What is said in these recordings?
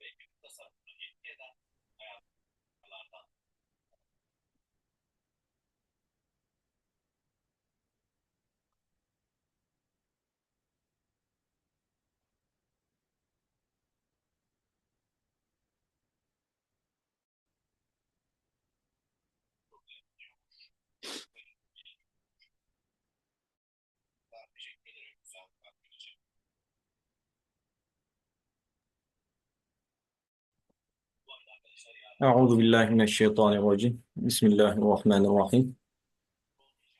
ve günlük tasarrufunu etki eden ayarlardan. Teşekkür ederim. Euzu billahi mineşşeytanirracim. Bismillahirrahmanirrahim.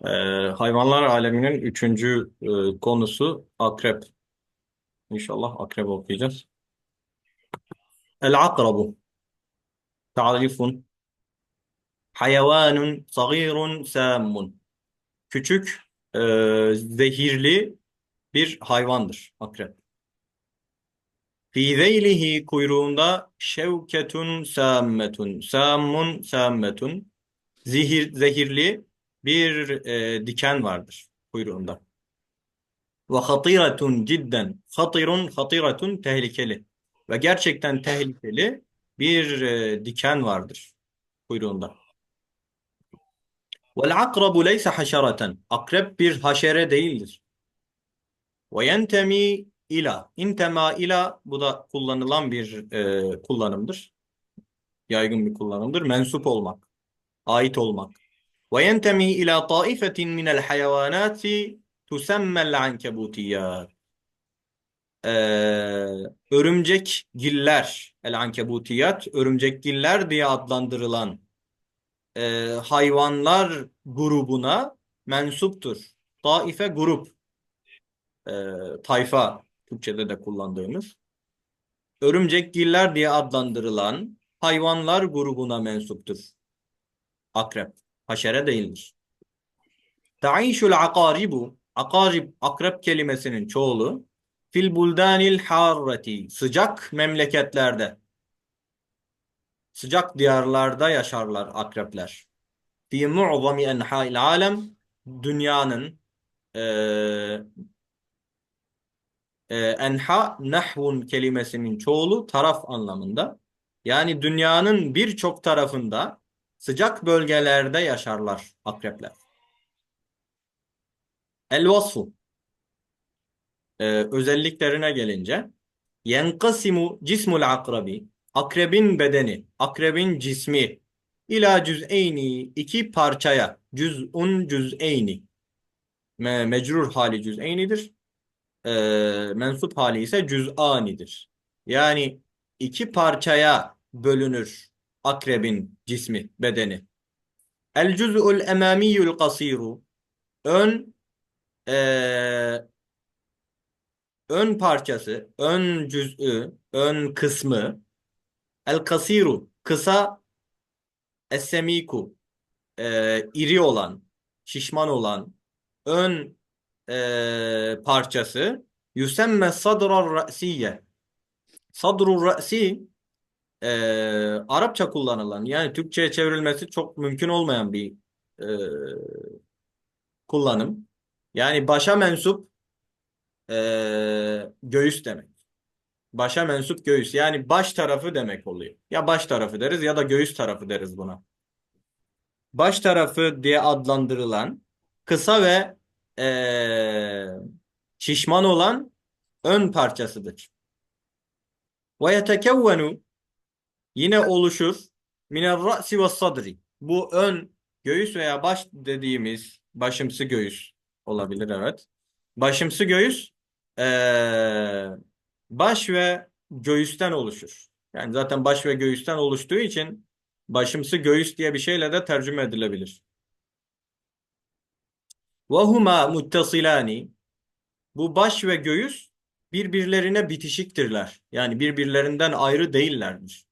Ee, hayvanlar aleminin üçüncü e, konusu akrep. İnşallah akrep okuyacağız. El-akrabu. Ta'rifun. Hayvanun sagirun samun. Küçük, e, zehirli bir hayvandır akrep. Fi zeylihi kuyruğunda şevketun sammetun. Sammun sammetun. Zehir, zehirli bir e, diken vardır kuyruğunda. Ve hatiratun cidden. Hatirun hatiratun tehlikeli. Ve gerçekten tehlikeli bir e, diken vardır kuyruğunda. Vel akrabu leyse haşereten. Akrep bir haşere değildir. Ve yentemi ila. İntema ila bu da kullanılan bir e, kullanımdır. Yaygın bir kullanımdır. Mensup olmak. Ait olmak. Ve yentemi ila taifetin minel hayvanati tusemmel ankebutiyat. Ee, örümcekgiller, el ankebutiyat, örümcekgiller diye adlandırılan e, hayvanlar grubuna mensuptur. Taife grup, e, tayfa Türkçe'de de kullandığımız. Örümcekgiller diye adlandırılan hayvanlar grubuna mensuptur. Akrep, haşere değildir. Ta'işul akaribu, akarib, akrep kelimesinin çoğulu, fil buldanil harreti, sıcak memleketlerde, sıcak diyarlarda yaşarlar akrepler. Fi mu'zami enha'il alem, dünyanın e, e, enha nahvun kelimesinin çoğulu taraf anlamında. Yani dünyanın birçok tarafında sıcak bölgelerde yaşarlar akrepler. El vasfu ee, özelliklerine gelince yenkasimu cismul akrabi akrebin bedeni akrebin cismi ila cüz'eyni iki parçaya cüz'un cüz'eyni Me mecrur hali cüz'eynidir ee, mensup hali ise cüz'anidir. Yani iki parçaya bölünür akrebin cismi bedeni. El cüz'ul emamiyyul kasiru ön ee, ön parçası, ön cüz'ü, ön kısmı. El kasiru kısa es-semiku e, iri olan, şişman olan. Ön e, parçası yüsemme sadrar ra'siye sadrur ra'si e, Arapça kullanılan yani Türkçe'ye çevrilmesi çok mümkün olmayan bir e, kullanım. Yani başa mensup e, göğüs demek. Başa mensup göğüs. Yani baş tarafı demek oluyor. Ya baş tarafı deriz ya da göğüs tarafı deriz buna. Baş tarafı diye adlandırılan kısa ve e, şişman olan ön parçasıdır. Ve yetekevvenu yine oluşur minel ra'si ve sadri. Bu ön göğüs veya baş dediğimiz başımsı göğüs olabilir evet. Başımsı göğüs ee, baş ve göğüsten oluşur. Yani zaten baş ve göğüsten oluştuğu için başımsı göğüs diye bir şeyle de tercüme edilebilir huma muttesilani bu baş ve göğüs birbirlerine bitişiktirler. Yani birbirlerinden ayrı değillerdir.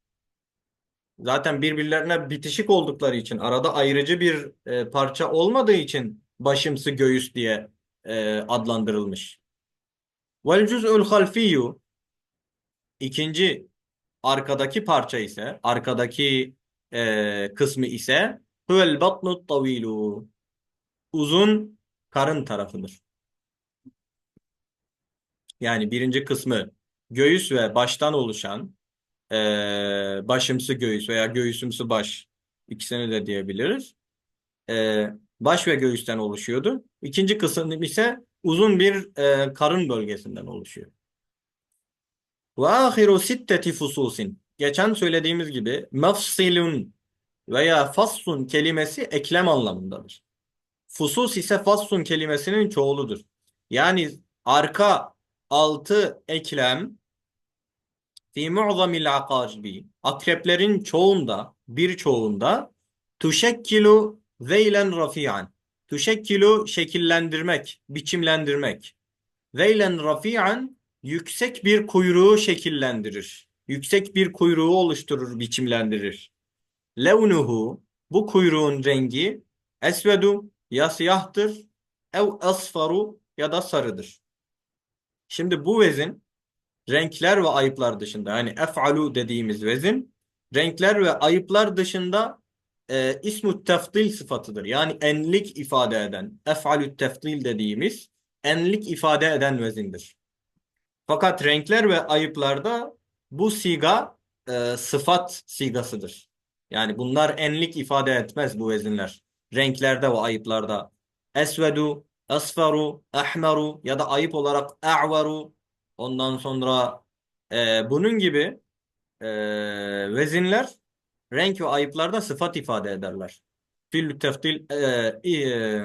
Zaten birbirlerine bitişik oldukları için arada ayrıcı bir e, parça olmadığı için başımsı göğüs diye e, adlandırılmış. Vel cüz'ül halfiyyu ikinci arkadaki parça ise arkadaki e, kısmı ise huvel batnut tavilu uzun karın tarafıdır. Yani birinci kısmı göğüs ve baştan oluşan Ee, başımsı göğüs veya göğsümsü baş. İkisini de diyebiliriz. Ee, baş ve göğüsten oluşuyordu. İkinci kısım ise uzun bir e, karın bölgesinden oluşuyor. Ve ahiru sitteti fususin. Geçen söylediğimiz gibi mafsilun veya fassun kelimesi eklem anlamındadır. Fusus ise fassun kelimesinin çoğuludur. Yani arka altı eklem fi mu'zamil akacibi akreplerin çoğunda birçoğunda tuşekkilu zeylen rafi'an tuşekkilu şekillendirmek, biçimlendirmek. Zeylen rafi'an yüksek bir kuyruğu şekillendirir. Yüksek bir kuyruğu oluşturur, biçimlendirir. Levnuhu bu kuyruğun rengi esvedu ya siyahtır ev asfaru ya da sarıdır. Şimdi bu vezin renkler ve ayıplar dışında yani ef'alu dediğimiz vezin renkler ve ayıplar dışında e, ismü tefdil sıfatıdır. Yani enlik ifade eden ef'alü tefdil dediğimiz enlik ifade eden vezindir. Fakat renkler ve ayıplarda bu siga e, sıfat sigasıdır. Yani bunlar enlik ifade etmez bu vezinler. Renklerde ve ayıplarda. Esvedu, asfaru, ahmeru ya da ayıp olarak a'varu. Ondan sonra e, bunun gibi e, vezinler renk ve ayıplarda sıfat ifade ederler. Fiilü tefdil, e, e,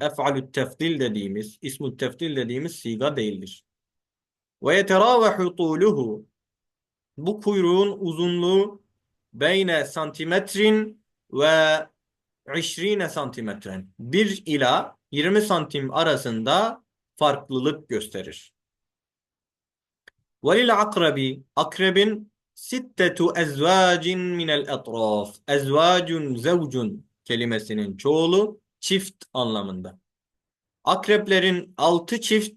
ef'alü tefdil dediğimiz, ismü tefdil dediğimiz siga değildir. Ve yeterâvehu tûluhu bu kuyruğun uzunluğu beyne santimetrin ve 20 santimetren 1 ila 20 santim arasında farklılık gösterir. Velil akrabi akrebin sittetu ezvacin minel etraf. Ezvacun zevcun kelimesinin çoğulu çift anlamında. Akreplerin altı çift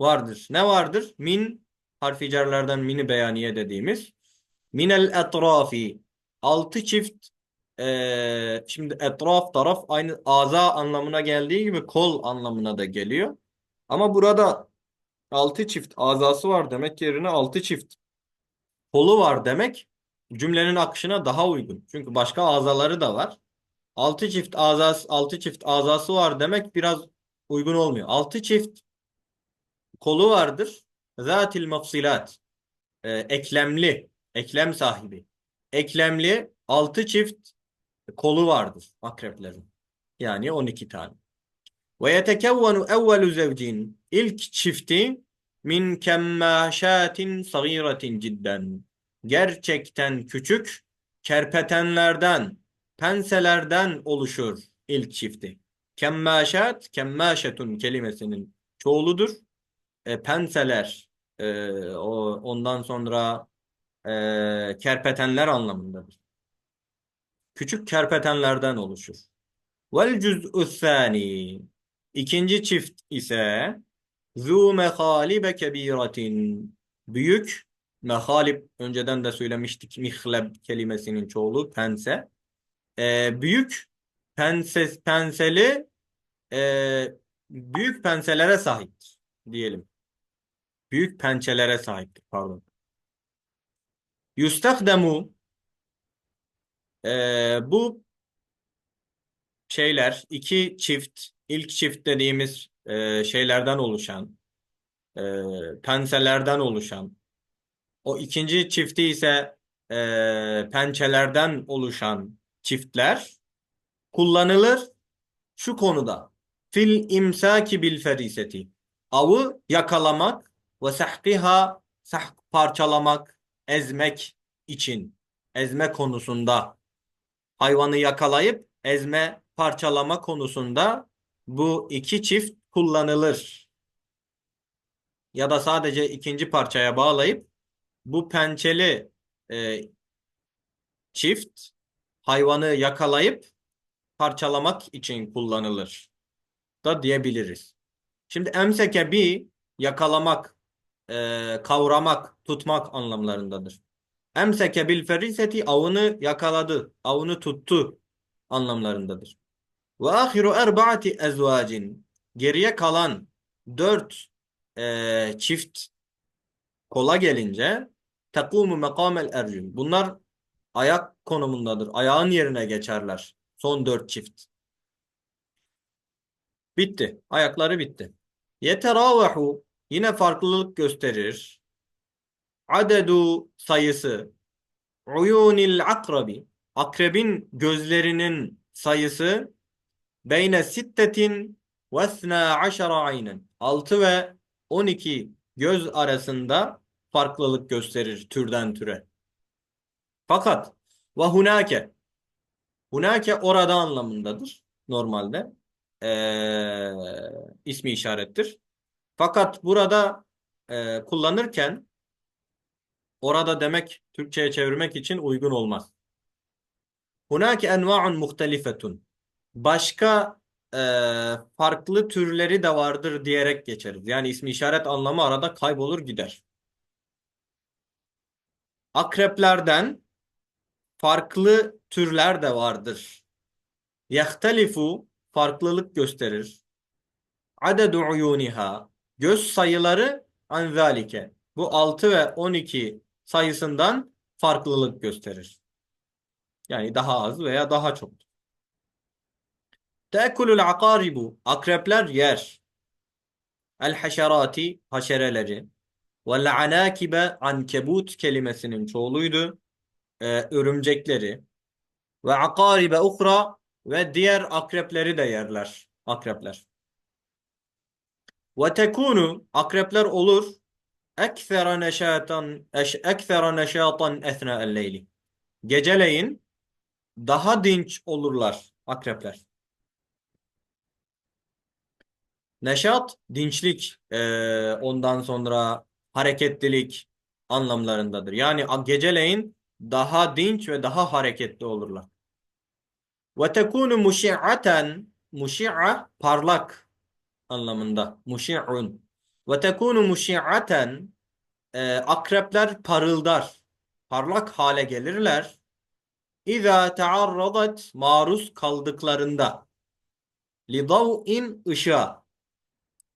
vardır. Ne vardır? Min harfi cerlerden mini beyaniye dediğimiz. Minel etrafi. Altı çift e, şimdi etraf taraf aynı aza anlamına geldiği gibi kol anlamına da geliyor. Ama burada altı çift azası var demek yerine altı çift kolu var demek cümlenin akışına daha uygun. Çünkü başka azaları da var. Altı çift azası, altı çift azası var demek biraz uygun olmuyor. Altı çift kolu vardır. Zatil mafsilat. Ee, eklemli, eklem sahibi. Eklemli altı çift kolu vardır akreplerin. Yani 12 tane. Ve yetekevvenu evvelu zevcin. İlk çifti min kemmâşâtin sagîretin cidden. Gerçekten küçük kerpetenlerden, penselerden oluşur ilk çifti. Kemmâşât, kemmâşetun kelimesinin çoğuludur. E, penseler, e, o, ondan sonra e, kerpetenler anlamındadır. Küçük kerpetenlerden oluşur. Vel cüz'ü thani. İkinci çift ise zu mehalibe kebiratin. Büyük mehalip önceden de söylemiştik mihleb kelimesinin çoğulu pense. Ee, büyük pense, penseli e, büyük penselere sahiptir diyelim. Büyük pençelere sahiptir pardon. Yustakdemu e, bu şeyler iki çift ilk çift dediğimiz e, şeylerden oluşan e, penselerden oluşan o ikinci çifti ise e, pençelerden oluşan çiftler kullanılır şu konuda. Fil imsaki bil feriseti. Avı yakalamak ve sahkiha sahk parçalamak ezmek için ezme konusunda hayvanı yakalayıp ezme parçalama konusunda bu iki çift kullanılır. Ya da sadece ikinci parçaya bağlayıp bu pençeli e, çift hayvanı yakalayıp parçalamak için kullanılır da diyebiliriz. Şimdi emseke bir yakalamak, e, kavramak, tutmak anlamlarındadır. Emseke bil feriseti avını yakaladı, avını tuttu anlamlarındadır. Ve ahiru erbaati ezvacin geriye kalan dört e, çift kola gelince tekumu mekamel ercül. Bunlar ayak konumundadır. Ayağın yerine geçerler. Son dört çift. Bitti. Ayakları bitti. Yeteravahu yine farklılık gösterir. Adedu sayısı. Uyunil akrabi. Akrebin gözlerinin sayısı. Beyne sittetin ve esna aşara aynen. 6 ve 12 göz arasında farklılık gösterir türden türe. Fakat ve hunake hunake orada anlamındadır normalde. Ee, ismi işarettir. Fakat burada e, kullanırken orada demek Türkçe'ye çevirmek için uygun olmaz. Hunake enva'un muhtelifetun. Başka e, farklı türleri de vardır diyerek geçeriz. Yani ismi işaret anlamı arada kaybolur gider. Akreplerden farklı türler de vardır. Yahtelifu farklılık gösterir. Adedu uyuniha göz sayıları an zalike. Bu 6 ve 12 sayısından farklılık gösterir. Yani daha az veya daha çok. Tekulul akaribu akrepler yer. El haşerati haşereleri. Vel anakibe ankebut kelimesinin çoğuluydu. Ee, örümcekleri. Ve akaribe ukra ve diğer akrepleri de yerler. Akrepler. Ve tekunu akrepler olur. Ekfera neşatan ekfera neşatan esna'el leyli. Geceleyin daha dinç olurlar akrepler. Neşat, dinçlik, e, ondan sonra hareketlilik anlamlarındadır. Yani geceleyin daha dinç ve daha hareketli olurlar. Ve tekunu muşi'aten muşi'a parlak anlamında. Muşi'un. Ve tekunu muşi'aten akrepler parıldar. Parlak hale gelirler. İza taarradat maruz kaldıklarında. Lidav'in ışığa.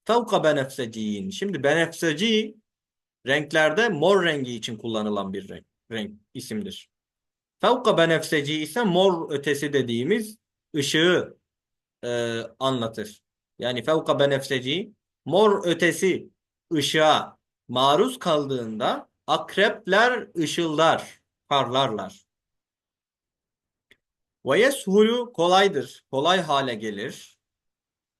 Fevka benefseciyin. Şimdi benefseci renklerde mor rengi için kullanılan bir renk, renk isimdir. Fevka benefseci ise mor ötesi dediğimiz ışığı e, anlatır. Yani fevka benefseci mor ötesi ışığa maruz kaldığında akrepler ışıldar, parlarlar. Ve yeshulu kolaydır, kolay hale gelir.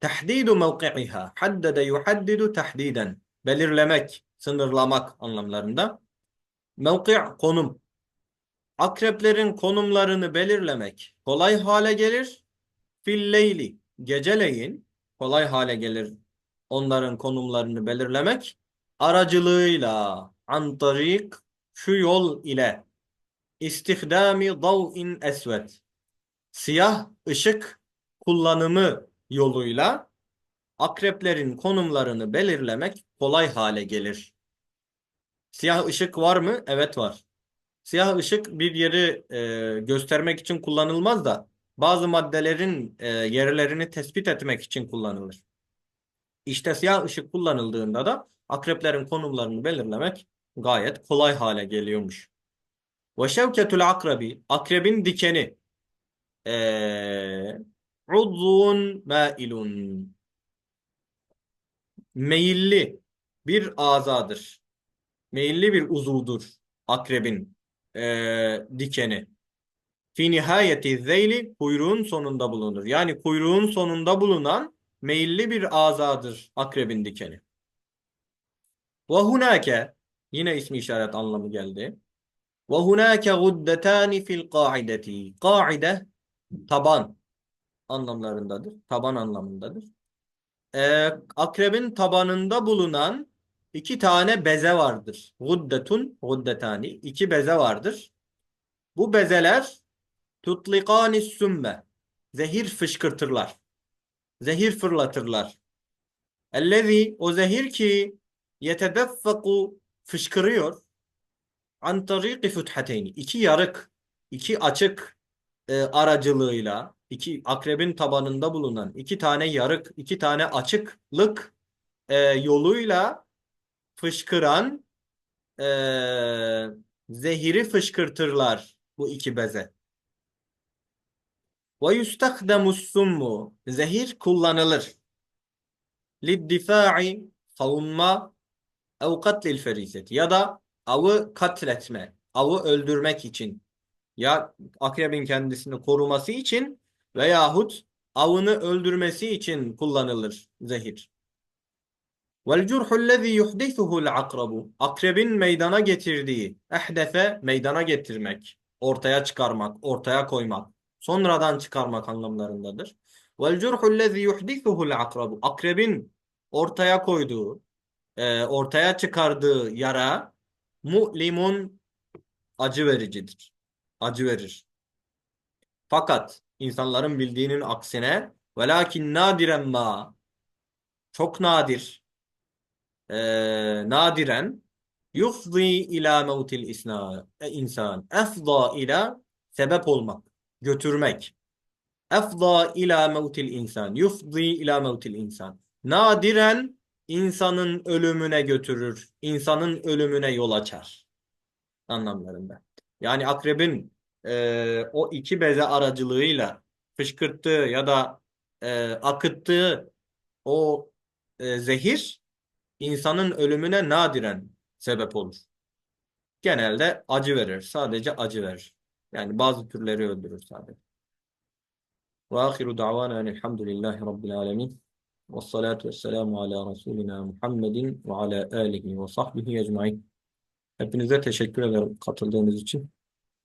Tahdidu mevki'iha. Haddede yuhaddidu tahdiden. Belirlemek, sınırlamak anlamlarında. Mevki' konum. Akreplerin konumlarını belirlemek kolay hale gelir. Filleyli. Geceleyin kolay hale gelir onların konumlarını belirlemek aracılığıyla an tarik şu yol ile istihdami dav'in esvet siyah ışık kullanımı yoluyla akreplerin konumlarını belirlemek kolay hale gelir. Siyah ışık var mı? Evet var. Siyah ışık bir yeri e, göstermek için kullanılmaz da bazı maddelerin e, yerlerini tespit etmek için kullanılır. İşte siyah ışık kullanıldığında da akreplerin konumlarını belirlemek gayet kolay hale geliyormuş. Ve şevketul akrabi akrebin dikeni ee, uzun mailun meyilli bir azadır. Meyilli bir uzuvdur akrebin e, dikeni. Fi nihayeti zeyli kuyruğun sonunda bulunur. Yani kuyruğun sonunda bulunan meyilli bir azadır akrebin dikeni. Ve hunake yine ismi işaret anlamı geldi. Ve hunake guddetani fil qaideti. Kaide taban anlamlarındadır. Taban anlamındadır. Ee, akrebin tabanında bulunan iki tane beze vardır. Guddetun, guddetani. iki beze vardır. Bu bezeler tutlikani sümme. Zehir fışkırtırlar. Zehir fırlatırlar. Ellezî o zehir ki yetedeffaku fışkırıyor. An tariki futhateyni. İki yarık, iki açık e, aracılığıyla iki akrebin tabanında bulunan iki tane yarık, iki tane açıklık e, yoluyla fışkıran eee, zehiri fışkırtırlar bu iki beze. Ve yustakdamus summu zehir kullanılır. Liddifa'i savunma ev katlil ferizeti ya da avı katletme, avı öldürmek için ya akrebin kendisini koruması için veyahut avını öldürmesi için kullanılır zehir. Vel curhullezî yuhdisuhu'l akrabu. Akrebin meydana getirdiği, ehdefe meydana getirmek, ortaya çıkarmak, ortaya koymak, sonradan çıkarmak anlamlarındadır. Vel curhullezî yuhdisuhu'l akrabu. Akrebin ortaya koyduğu, e, ortaya çıkardığı yara mu'limun acı vericidir. Acı verir. Fakat insanların bildiğinin aksine velakin nadiren ma çok nadir e, nadiren yufzi ila mevtil e, insan efza ila sebep olmak götürmek efza ila mevtil insan yufzi ila mevtil insan nadiren insanın ölümüne götürür insanın ölümüne yol açar anlamlarında. Yani akrebin e, o iki beze aracılığıyla fışkırttığı ya da e, akıttığı o e, zehir insanın ölümüne nadiren sebep olur. Genelde acı verir. Sadece acı verir. Yani bazı türleri öldürür sadece. Ve ahiru da'vana elhamdülillahi rabbil alemin. Ve salatu ve selamu ala Resulina Muhammedin ve ala alihi ve sahbihi ecmain. Hepinize teşekkür ederim katıldığınız için.